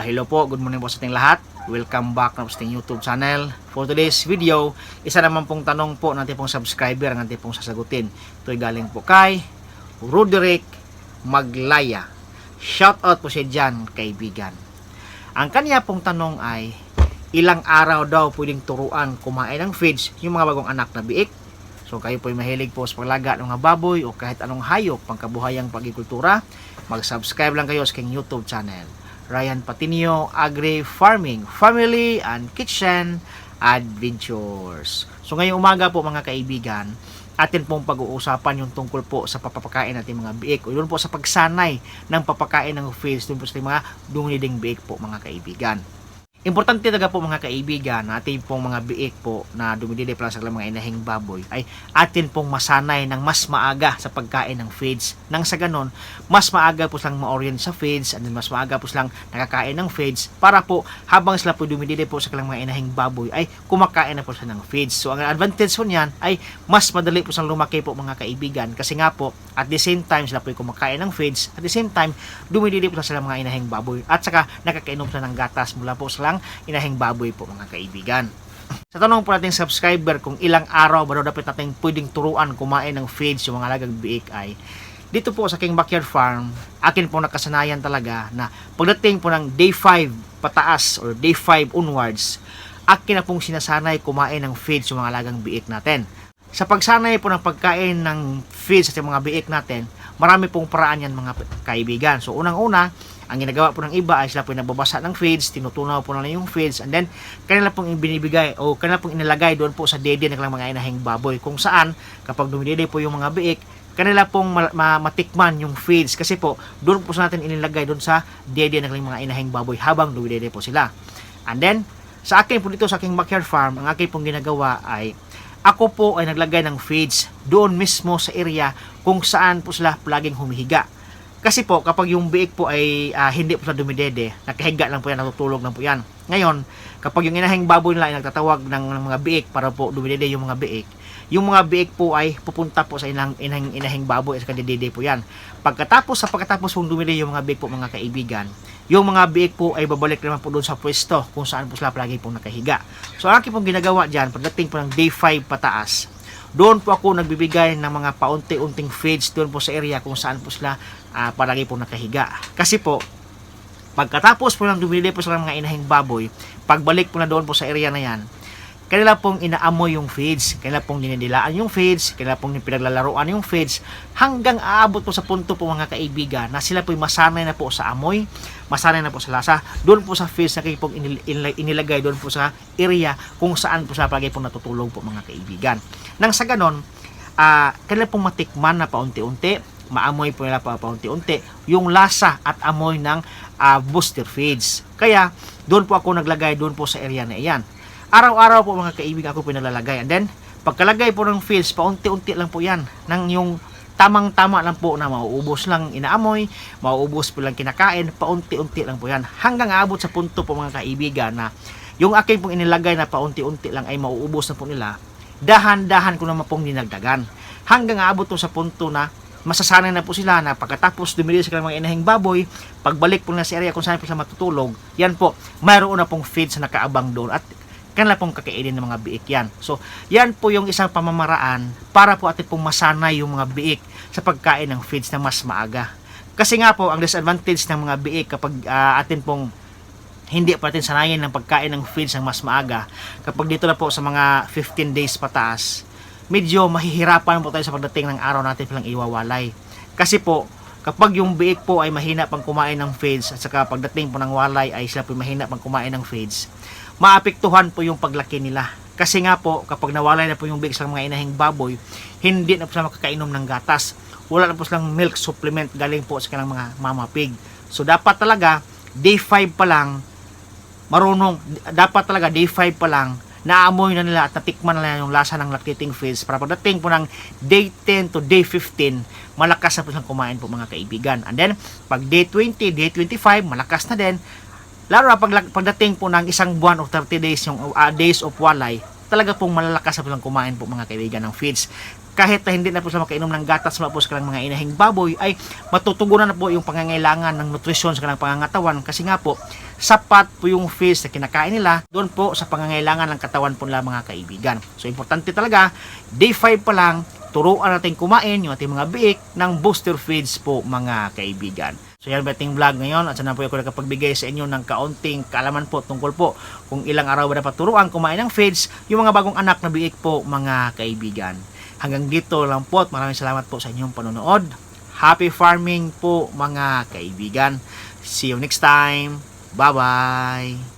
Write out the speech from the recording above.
Ah, hello po, good morning po sa ating lahat. Welcome back na po sa ating YouTube channel. For today's video, isa naman pong tanong po ng ating pong subscriber ang ating pong sasagutin. Ito ay galing po kay Roderick Maglaya. Shout out po siya dyan, kaibigan. Ang kanya pong tanong ay, ilang araw daw pwedeng turuan kumain ng feeds yung mga bagong anak na biik? So kayo po ay mahilig po sa paglaga ng mga baboy o kahit anong hayop pangkabuhayang pagikultura, mag-subscribe lang kayo sa aking YouTube channel. Ryan Patinio Agri Farming Family and Kitchen Adventures. So ngayong umaga po mga kaibigan, atin pong pag-uusapan yung tungkol po sa papapakain natin mga biik o yun po sa pagsanay ng papakain ng fish dun po sa mga dumiding biik po mga kaibigan. Importante talaga po mga kaibigan, atin pong mga biik po na dumidili pala sa mga inahing baboy ay atin pong masanay ng mas maaga sa pagkain ng feeds. Nang sa ganon, mas maaga po silang ma-orient sa feeds then mas maaga po silang nakakain ng feeds para po habang sila po dumidili po sa mga inahing baboy ay kumakain na po sila ng feeds. So ang advantage po niyan ay mas madali po silang lumaki po mga kaibigan kasi nga po at the same time sila po ay kumakain ng feeds at the same time dumidili po sila mga inahing baboy at saka nakakainom sila ng gatas mula po silang inahing baboy po mga kaibigan. Sa tanong po nating subscriber kung ilang araw ba dapat natin pwedeng turuan kumain ng feeds yung mga alagang biik ay dito po sa aking backyard farm, akin po nakasanayan talaga na pagdating po ng day 5 pataas or day 5 onwards, akin na pong sinasanay kumain ng feeds yung mga alagang biik natin. Sa pagsanay po ng pagkain ng feeds sa mga biik natin, marami pong paraan yan mga kaibigan. So unang-una, ang ginagawa po ng iba ay sila po yung nagbabasa ng feeds, tinutunaw po nila yung feeds, and then kanila pong binibigay o kanila pong inilagay doon po sa dede ng kanilang mga inahing baboy. Kung saan, kapag dumidede po yung mga biik, kanila pong ma- ma- matikman yung feeds kasi po doon po sa natin inilagay doon sa dede ng kanilang mga inahing baboy habang dumidede po sila. And then, sa akin po dito sa aking backyard farm, ang akin pong ginagawa ay ako po ay naglagay ng feeds doon mismo sa area kung saan po sila palaging humihiga. Kasi po, kapag yung biik po ay ah, hindi po sa dumidede, nakahiga lang po yan, natutulog lang po yan. Ngayon, kapag yung inahing baboy nila ay nagtatawag ng, ng mga biik para po dumidede yung mga biik, yung mga biik po ay pupunta po sa inang, inahing, inahing baboy at kadidede po yan. Pagkatapos sa pagkatapos kung dumidede yung mga biik po mga kaibigan, yung mga biik po ay babalik naman po doon sa pwesto kung saan po sila palagi pong nakahiga. So, ang aking pong ginagawa dyan, pagdating po ng day 5 pataas, doon po ako nagbibigay ng mga paunti-unting feeds doon po sa area kung saan po sila uh, palagi po nakahiga. Kasi po, pagkatapos po ng dumili po sa mga inahing baboy, pagbalik po na doon po sa area na yan, kanila pong inaamoy yung feeds, kanila pong dinidilaan yung feeds, kanila pong pinaglalaroan yung feeds, hanggang aabot po sa punto po mga kaibigan na sila po'y masanay na po sa amoy, masanay na po sa lasa, doon po sa feeds na kayo pong inil- inil- inilagay doon po sa area kung saan po sila palagi pong natutulog po mga kaibigan. Nang sa ganon, uh, kanila pong matikman na paunti-unti, maamoy po nila pa paunti-unti yung lasa at amoy ng uh, booster feeds. Kaya, doon po ako naglagay doon po sa area na iyan. Araw-araw po mga kaibigan ako pinalalagay. And then, pagkalagay po ng feeds, paunti-unti lang po yan. Nang yung tamang-tama lang po na mauubos lang inaamoy, mauubos po lang kinakain, paunti-unti lang po yan. Hanggang aabot sa punto po mga kaibigan na yung akin pong inilagay na paunti-unti lang ay mauubos na po nila, dahan-dahan ko naman pong dinagdagan. Hanggang aabot po sa punto na masasanay na po sila na pagkatapos dumili sa mga inahing baboy, pagbalik po na sa area kung saan po sila matutulog, yan po, mayroon na pong feeds na nakaabang doon at kanila pong kakainin ng mga biik yan. So, yan po yung isang pamamaraan para po atin pong masanay yung mga biik sa pagkain ng feeds na mas maaga. Kasi nga po, ang disadvantage ng mga biik kapag uh, atin pong hindi pa natin sanayin ng pagkain ng feeds ng mas maaga, kapag dito na po sa mga 15 days pataas, medyo mahihirapan po tayo sa pagdating ng araw natin palang iwawalay. Kasi po, kapag yung biik po ay mahina pang kumain ng feeds at saka pagdating po ng walay ay sila po mahina pang kumain ng feeds, maapektuhan po yung paglaki nila. Kasi nga po, kapag nawalay na po yung biik sa mga inahing baboy, hindi na po sila makakainom ng gatas. Wala na po silang milk supplement galing po sa kanilang mga mama pig. So dapat talaga, day 5 pa lang, marunong, dapat talaga day 5 pa lang, naamoy na nila at natikman na nila yung lasa ng lactating fish para pagdating po ng day 10 to day 15 malakas na po silang kumain po mga kaibigan and then pag day 20, day 25 malakas na din lalo na pag, pagdating po ng isang buwan o 30 days yung uh, days of walay talaga pong malalakas na po kumain po mga kaibigan ng feeds kahit na hindi na po sila makainom ng gatas mula po sa kanilang mga inahing baboy ay matutugunan na po yung pangangailangan ng nutrisyon sa kanilang pangangatawan kasi nga po sapat po yung feeds na kinakain nila doon po sa pangangailangan ng katawan po nila mga kaibigan. So importante talaga, day 5 pa lang, turuan natin kumain yung ating mga biik ng booster feeds po mga kaibigan. So yan ba ating vlog ngayon at sana po ako nakapagbigay sa inyo ng kaunting kaalaman po tungkol po kung ilang araw ba dapat turuan kumain ng feeds yung mga bagong anak na biik po mga kaibigan. Hanggang dito lang po at maraming salamat po sa inyong panonood. Happy farming po mga kaibigan. See you next time. Bye-bye.